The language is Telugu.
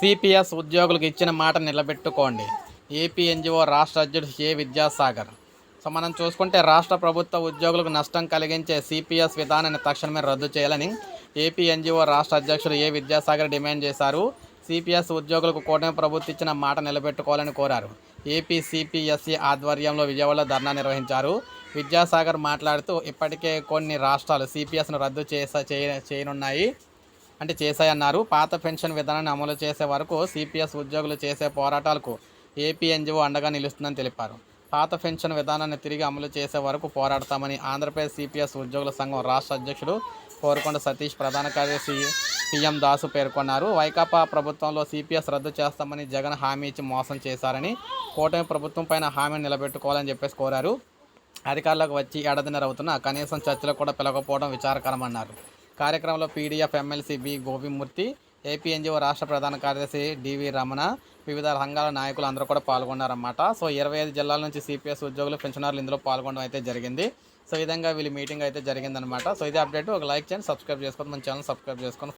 సిపిఎస్ ఉద్యోగులకు ఇచ్చిన మాట నిలబెట్టుకోండి. ఏపీ ఎన్జిఓ రాష్ట్ర అధ్యక్షుడు ఏ విద్యాసాగర్? సో మనం చూసుకుంటే రాష్ట్ర ప్రభుత్వ ఉద్యోగులకు నష్టం కలిగించే సిపిఎస్ విధానాన్ని తక్షణమే రద్దు చేయాలని ఏపీ ఎన్జిఓ రాష్ట్ర అధ్యక్షుడు ఏ విద్యాసాగర్ డిమాండ్ చేశారు? సిపిఎస్ ఉద్యోగులకు కూటమి ప్రభుత్వం ఇచ్చిన మాట నిలబెట్టుకోవాలని కోరారు. ఏపీ సిపిఎస్సి ఆధ్వర్యంలో విజయవాడలో ధర్నా నిర్వహించారు. విద్యాసాగర్ మాట్లాడుతూ ఇప్పటికే కొన్ని రాష్ట్రాలు సిపిఎస్ను రద్దు చేస చేయ- చేయనున్నాయి. అంటే చేశాయన్నారు. పాత పెన్షన్ విధానాన్ని అమలు చేసే వరకు సిపిఎస్ ఉద్యోగులు చేసే పోరాటాలకు ఏపీఎన్జిఓ అండగా నిలుస్తుందని తెలిపారు. పాత పెన్షన్ విధానాన్ని తిరిగి అమలు చేసే వరకు పోరాడతామని ఆంధ్రప్రదేశ్ సిపిఎస్ ఉద్యోగుల సంఘం రాష్ట్ర అధ్యక్షుడు కోరుకొండ సతీష్ ప్రధాన కార్యదర్శి పిఎం దాసు పేర్కొన్నారు. వైకాపా ప్రభుత్వంలో సిపిఎస్ రద్దు చేస్తామని జగన్ హామీ ఇచ్చి మోసం చేశారని కూటమి ప్రభుత్వం పైన హామీని నిలబెట్టుకోవాలని చెప్పేసి కోరారు. అధికారులకు వచ్చి ఏడాదిన్నర అవుతున్నా కనీసం చర్చలకు కూడా పిలవకపోవడం విచారకరమన్నారు. కార్యక్రమంలో PDF MLC B Gopimurthy AP NGO రాష్ట్ర ప్రధాన కార్యదర్శి డివి రమణ వివిధ రంగాల నాయకులు అందరూ కూడా పాల్గొన్నారన్నమాట. సో ఇరవై ఐదు జిల్లాల నుంచి సిపిఎస్ ఉద్యోగులు పెన్షనర్లు ఇందులో పాల్గొనడం అయితే జరిగింది. సో ఈ విధంగా వీళ్ళు మీటింగ్ అయితే జరిగిందనమాట సో ఇదే అప్డేట్. ఒక లైక్ చేయండి సబ్స్క్రైబ్ చేసుకోండి మన ఛానల్ సబ్స్క్రైబ్ చేసుకొని